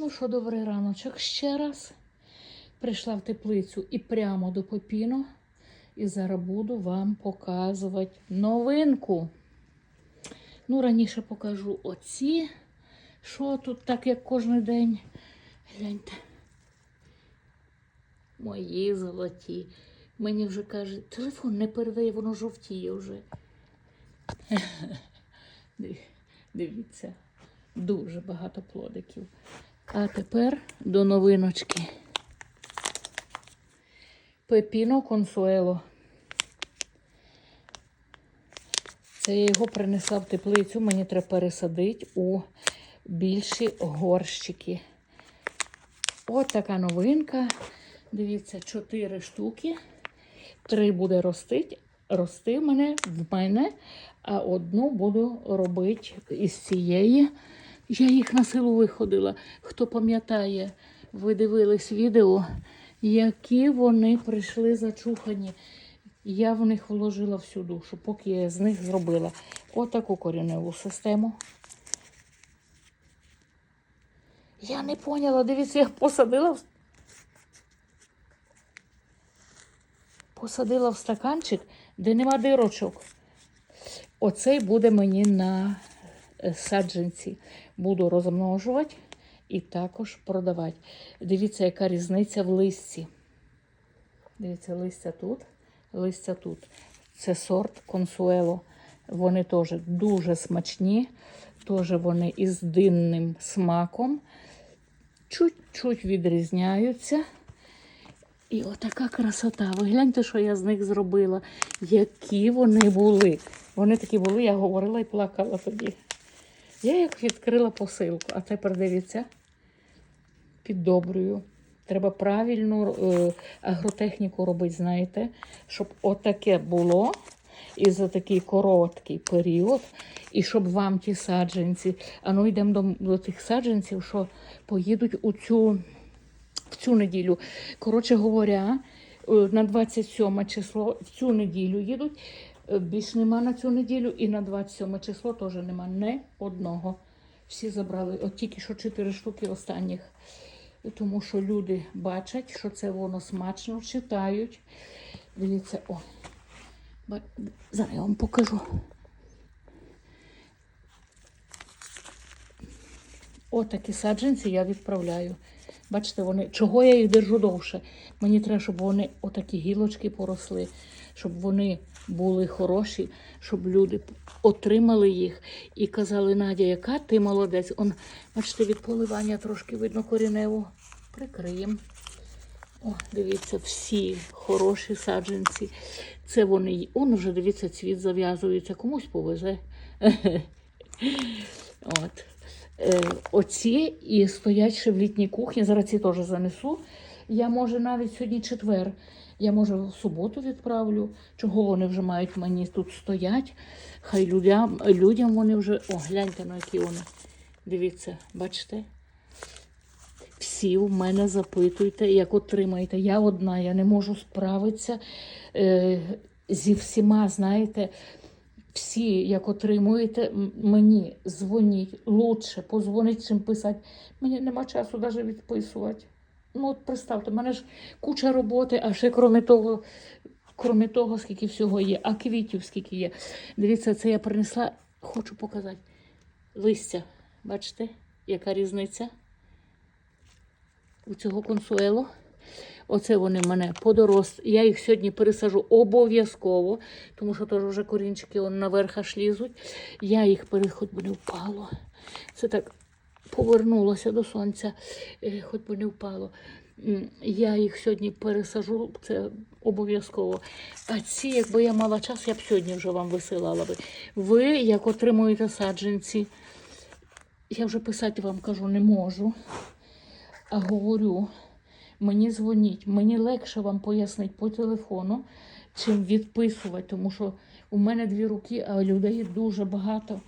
Ну що, добрий раночок ще раз. Прийшла в теплицю і прямо до Попіно. І зараз буду вам показувати новинку. Ну, раніше покажу оці. Що тут так, як кожен день. Гляньте. Мої золоті. Мені вже каже, телефон не передає, воно жовтіє вже. Дивіться, дуже багато плодиків. А тепер до новиночки. Пепіно консуело. Це я його принесла в теплицю, мені треба пересадити у більші горщики. От така новинка. Дивіться, чотири штуки. Три буде. Рости в мене в мене, а одну буду робити із цієї. Я їх на силу виходила. Хто пам'ятає, ви дивились відео, які вони прийшли зачухані. Я в них вложила всю душу, поки я з них зробила отаку кореневу систему. Я не поняла, дивіться, я посадила посадила в стаканчик, де нема дирочок. Оцей буде мені на саджанці. Буду розмножувати і також продавати. Дивіться, яка різниця в листі. Дивіться, листя тут, листя тут. Це сорт консуело. Вони теж дуже смачні, теж вони із динним смаком. Чуть-чуть відрізняються. І отака красота. Ви гляньте, що я з них зробила. Які вони були. Вони такі були, я говорила і плакала тоді. Я як відкрила посилку, а тепер дивіться, піддобрюю. Треба правильну е, агротехніку робити, знаєте, щоб отаке було і за такий короткий період, і щоб вам ті саджанці, а ну йдемо до, до тих саджанців, що поїдуть у цю в цю неділю. Коротше говоря, е, на 27 число в цю неділю їдуть. Більш нема на цю неділю, і на 27 число теж нема не одного. Всі забрали, от тільки що 4 штуки останніх. Тому що люди бачать, що це воно смачно, читають. Дивіться, о. Зараз я вам покажу. Отакі саджанці я відправляю. Бачите, вони, чого я їх держу довше? Мені треба, щоб вони отакі гілочки поросли, щоб вони були хороші, щоб люди отримали їх і казали, Надя, яка ти молодець. Он, бачите, від поливання трошки видно корінево. Прикриємо. О, дивіться, всі хороші саджанці. Це вони. Он вже, дивіться, цвіт зав'язується, комусь повезе. От. Е, оці і стоять ще в літній кухні. Зараз ці теж занесу. Я може навіть сьогодні четвер. Я може в суботу відправлю. Чого вони вже мають мені тут стоять? Хай людям, людям вони вже. О, гляньте на які вони. Дивіться, бачите? Всі в мене запитуйте, як отримаєте. Я одна, я не можу справитися е, зі всіма, знаєте, всі, як отримуєте, мені дзвоніть лучше, позвонить, чим писати. Мені нема часу навіть відписувати. Ну, от представте, в мене ж куча роботи, а ще крім того, крім того, скільки всього є, а квітів скільки є. Дивіться, це я принесла, хочу показати. Листя. Бачите, яка різниця у цього консуело. Оце вони мене подорос. Я їх сьогодні пересажу обов'язково, тому що теж вже корінчики наверх аж лізуть. Я їх пере... хоч би не впало. Це так повернулося до сонця, е, хоч би не впало. Я їх сьогодні пересажу, це обов'язково. А ці, якби я мала час, я б сьогодні вже вам висилала би. Ви, як отримуєте саджанці, я вже писати вам кажу, не можу. А говорю, мені дзвоніть, мені легше вам пояснити по телефону, чим відписувати, тому що у мене дві руки, а людей дуже багато.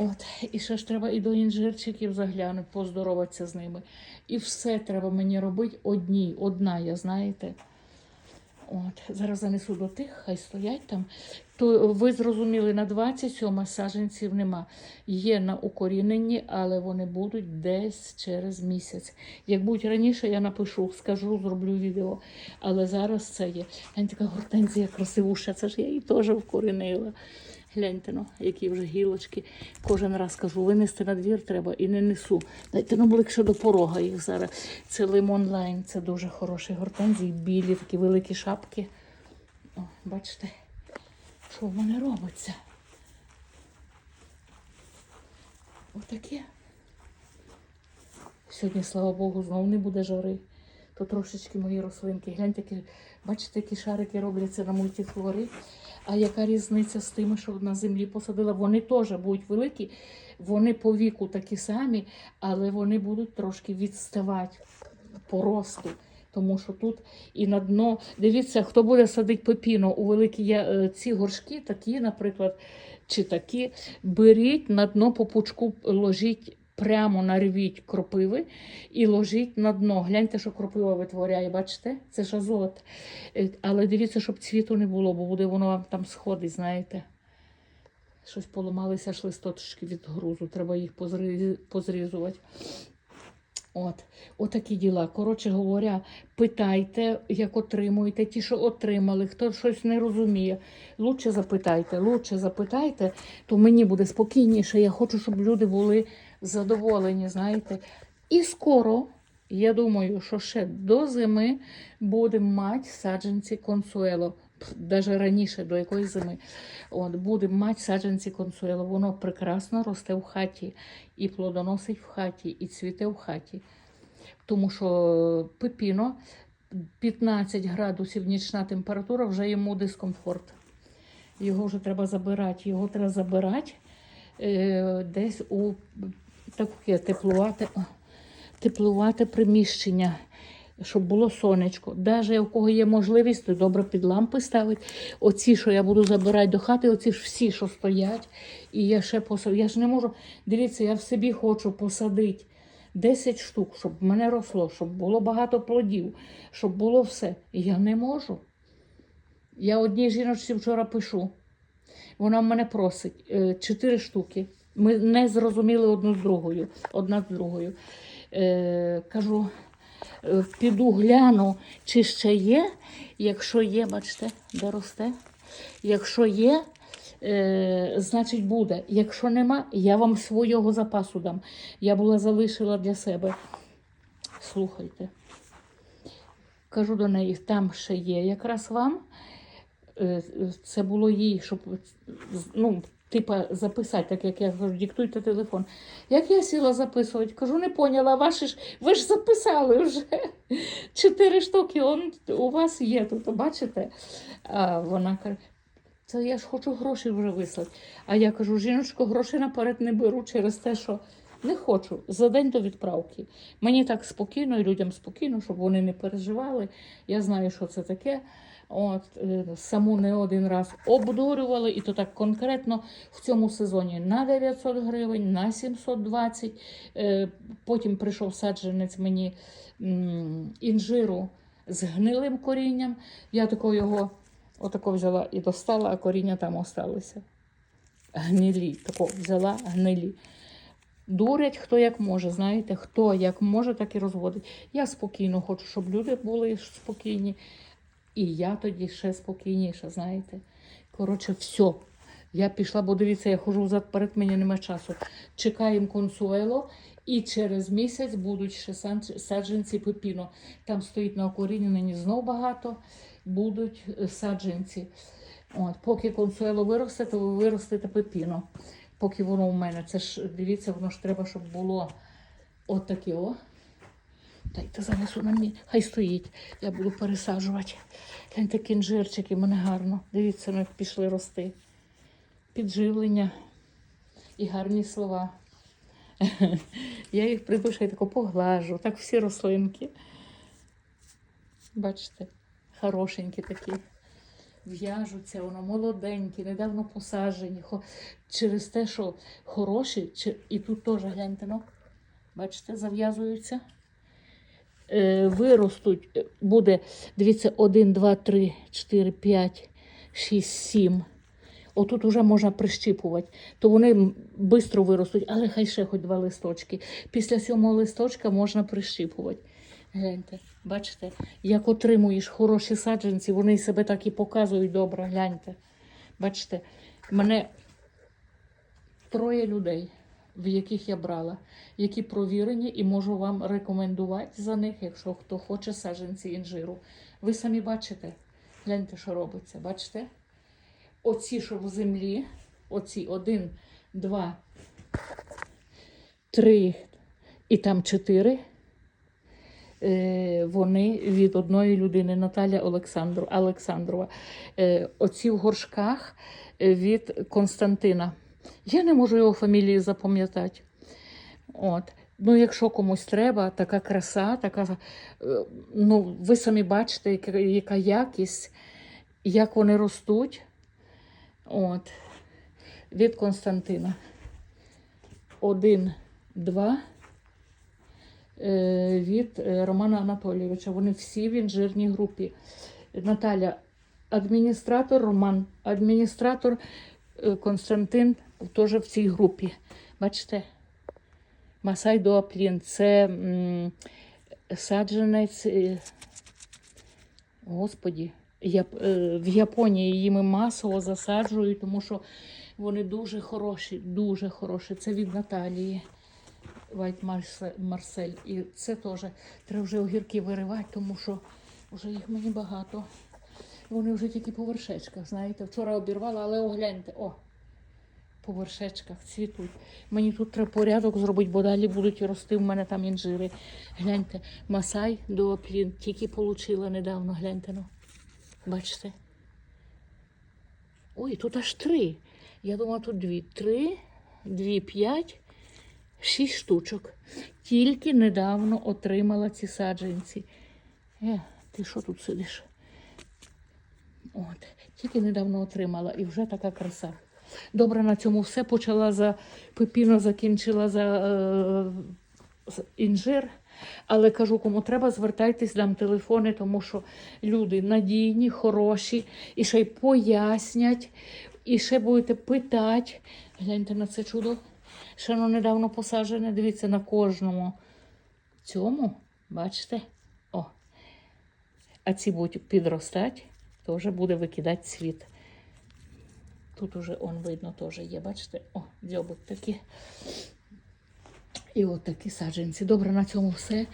От, і ще ж треба і до інжирчиків заглянути, поздороватися з ними. І все треба мені робити одній, одна, я знаєте. От, зараз занесу до тих, хай стоять там. То ви зрозуміли, на 27 саджанців нема. Є на укоріненні, але вони будуть десь через місяць. Як будуть раніше, я напишу, скажу, зроблю відео. Але зараз це є. Гляньте, така гортензія красивуша, це ж я її теж вкорінила. Гляньте, ну, які вже гілочки. Кожен раз кажу, винести на двір треба і не несу. Дайте ну ближче до порога їх зараз. Це лимон лайн, це дуже хороші гортензії, білі, такі великі шапки. О, бачите, що в мене робиться. Отаке. Сьогодні, слава Богу, знову не буде жари. То трошечки мої рослинки. Гляньте, які, бачите, які шарики робляться на мультифлори. А яка різниця з тими, що на землі посадила? Вони теж будуть великі, вони по віку такі самі, але вони будуть трошки відставати по росту. Тому що тут і на дно. Дивіться, хто буде садити пепіно у великі е, ці горшки, такі, наприклад, чи такі, беріть на дно по пучку, ложіть прямо нарвіть кропиви і ложіть на дно. Гляньте, що кропива витворяє, бачите? Це ж азот. Е, Але дивіться, щоб цвіту не було, бо буде воно вам там сходить, знаєте. Щось поламалися аж листочки від грузу, треба їх позрізувати. От, отакі діла. Коротше говоря, питайте, як отримуєте, ті, що отримали, хто щось не розуміє. Лучше запитайте, лучше запитайте, то мені буде спокійніше. Я хочу, щоб люди були задоволені, знаєте. І скоро, я думаю, що ще до зими будемо мати саджанці консуело. Навіть раніше, до якоїсь зими. От, будемо мати саджанці консуело. Воно прекрасно росте в хаті, і плодоносить в хаті, і цвіте в хаті. Тому що пепіно 15 градусів нічна температура вже йому дискомфорт. Його вже треба забирати. Його треба забирати е, десь у таке теплувате, о, теплувате приміщення, щоб було сонечко. Навіть у кого є можливість, то добре під лампи ставить. Оці, що я буду забирати до хати, оці ж всі, що стоять. І я ще посадю. Я ж не можу. Дивіться, я в собі хочу посадити 10 штук, щоб в мене росло, щоб було багато плодів, щоб було все. Я не можу. Я одній жіночці вчора пишу. Вона в мене просить е, чотири штуки. Ми не зрозуміли одну з другою, одна з другою. Е, кажу, е, піду гляну, чи ще є. Якщо є, бачите, де росте. Якщо є, е, значить буде. Якщо нема, я вам свого запасу дам. Я була залишила для себе. Слухайте. Кажу до неї, там ще є якраз вам. Е, Це було їй, щоб ну, типа записати, так як я кажу, диктуйте телефон. Як я сіла записувати, кажу, не поняла, ваші ж ви ж записали вже чотири штуки, он у вас є тут, бачите? А вона каже, це я ж хочу гроші вже вислати. А я кажу, жіночко, гроші наперед не беру через те, що не хочу за день до відправки. Мені так спокійно і людям спокійно, щоб вони не переживали. Я знаю, що це таке. От е, саму не один раз обдурювали, і то так конкретно в цьому сезоні на 900 гривень, на 720. Е, Потім прийшов саджанець мені інжиру з гнилим корінням. Я тако його отако взяла і достала, а коріння там осталося. Гнилі, тако взяла гнилі. Дурять хто як може, знаєте, хто як може, так і розводить. Я спокійно хочу, щоб люди були спокійні. І я тоді ще спокійніша, знаєте. Коротше, все. Я пішла, бо дивіться, я хожу взад перед мені немає часу. Чекаємо консуело, і через місяць будуть ще саджанці пепіно. Там стоїть на окоріненні знов багато, будуть е, саджанці. От, поки консуело виросте, то ви виростете пепіно. Поки воно у мене. Це ж дивіться, воно ж треба, щоб було отаке о. Дайте занесу на мій. Хай стоїть. Я буду пересаджувати. Гляньте, кінжирчики, мене гарно. Дивіться, ну, як пішли рости. Підживлення і гарні слова. Я їх придушу і тако поглажу. Так всі рослинки. Бачите, хорошенькі такі. В'яжуться, воно молоденькі, недавно посаджені. Через те, що хороші, і тут теж гляньте, ну, бачите, зав'язуються. е, виростуть, е, буде, дивіться, 1, 2, 3, 4, 5, 6, 7. Отут вже можна прищіпувати, то вони швидко виростуть, але хай ще хоч два листочки. Після сьомого листочка можна прищіпувати. Гляньте, бачите, як отримуєш хороші саджанці, вони себе так і показують добре. Гляньте. Бачите, мене троє людей, в яких я брала, які провірені, і можу вам рекомендувати за них, якщо хто хоче саджанці інжиру. Ви самі бачите, гляньте, що робиться. Бачите? Оці, що в землі, оці один, два, три і там чотири. Е, Вони від одної людини, Наталя Олександру, Олександрова. Е, Оці в горшках е, від Константина. Я не можу його фамілії запам'ятати. От. Ну, якщо комусь треба, така краса, така, ну, ви самі бачите, яка, яка якість, як вони ростуть. От. Від Константина. Один, два. Е, Від е, Романа Анатолійовича. Вони всі в інжирній групі. Наталя, адміністратор Роман, адміністратор е, Константин теж в цій групі. Бачите? Масай Дуаплін. Це м, саджанець. Господі, е, в Японії їми масово засаджують, тому що вони дуже хороші, дуже хороші. Це від Наталії. Марсе- Марсель. І це теж треба вже огірки виривати, тому що вже їх мені багато. Вони вже тільки по вершечках, знаєте. Вчора обірвала, але огляньте, о, по вершечках цвітуть. Мені тут треба порядок зробити, бо далі будуть рости в мене там інжири. Гляньте, Масай Дуаплін тільки отримала недавно, гляньте. Ну. Бачите? Ой, тут аж три. Я думала, тут дві. Три, дві, п'ять, шість штучок. Тільки недавно отримала ці саджанці. Е, ти що тут сидиш? От, тільки недавно отримала і вже така краса. Добре, на цьому все. Почала за пепіно, закінчила за е, інжир. Але кажу, кому треба, звертайтесь, дам телефони, тому що люди надійні, хороші, і ще й пояснять, і ще будете питати. Гляньте на це чудо. Ще воно недавно посаджене, дивіться, на кожному цьому, бачите? О. А ці будуть підростати, вже буде викидати цвіт. Тут уже он видно теж є, бачите? О, дзьобик такі. І от такі саджанці. Добре, на цьому все.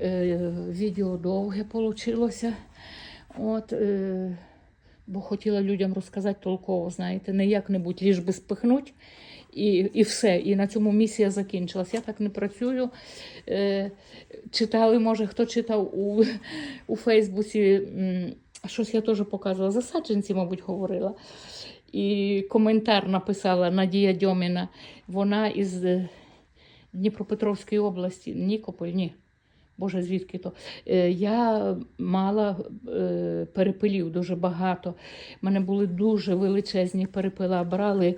Е, відео довге вийшло. От, е, бо хотіла людям розказати толково, знаєте, не як-небудь, ліж би спихнуть. І, і все. І на цьому місія закінчилась. Я так не працюю. Е, читали, може, хто читав у, у Фейсбуці, щось я теж показувала, за саджанці, мабуть, говорила. І коментар написала Надія Дьоміна. Вона із е, Дніпропетровської області, Нікополь, ні. Боже, звідки то? Е, Я мала е, перепилів дуже багато. У мене були дуже величезні перепила. Брали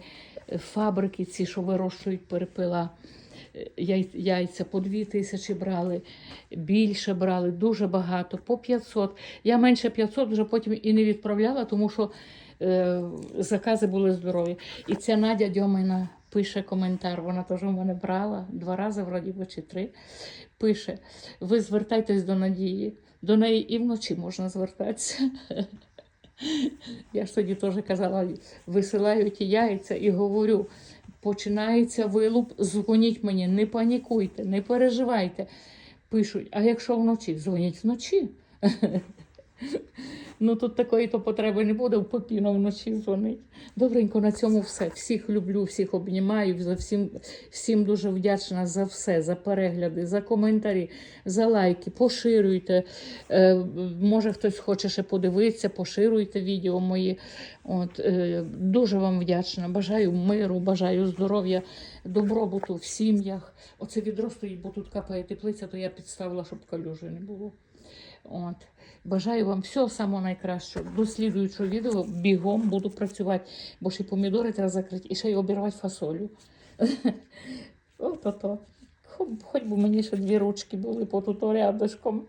е, фабрики, ці, що вирощують перепила. Яйця по дві тисячі брали, більше брали, дуже багато, по 500. Я менше 500 вже потім і не відправляла, тому що закази були здорові. І ця Надя Дьомина пише коментар. Вона теж у мене брала два рази, вроді би, чи три. Пише: ви звертайтесь до Надії. До неї і вночі можна звертатися. Я ж тоді теж казала, висилаю ті яйця і говорю: починається вилуп, дзвоніть мені, не панікуйте, не переживайте. Пишуть, а якщо вночі, дзвоніть вночі. Ну тут такої то потреби не буде, в попіно вночі дзвонить. Добренько, на цьому все. Всіх люблю, всіх обнімаю. За всім, всім дуже вдячна за все, за перегляди, за коментарі, за лайки. Поширюйте. Е, може, хтось хоче ще подивитися, поширюйте відео мої. От, е, дуже вам вдячна. Бажаю миру, бажаю здоров'я, добробуту в сім'ях. Оце відростоїть, бо тут капає теплиця, то я підставила, щоб калюжі не було. От. Бажаю вам всього самого найкращого. До слідуючого відео бігом буду працювати, бо ще й помідори треба закрити і ще й обірвати фасолю. Ото. Хоч, би мені ще дві ручки були по тут рядышком.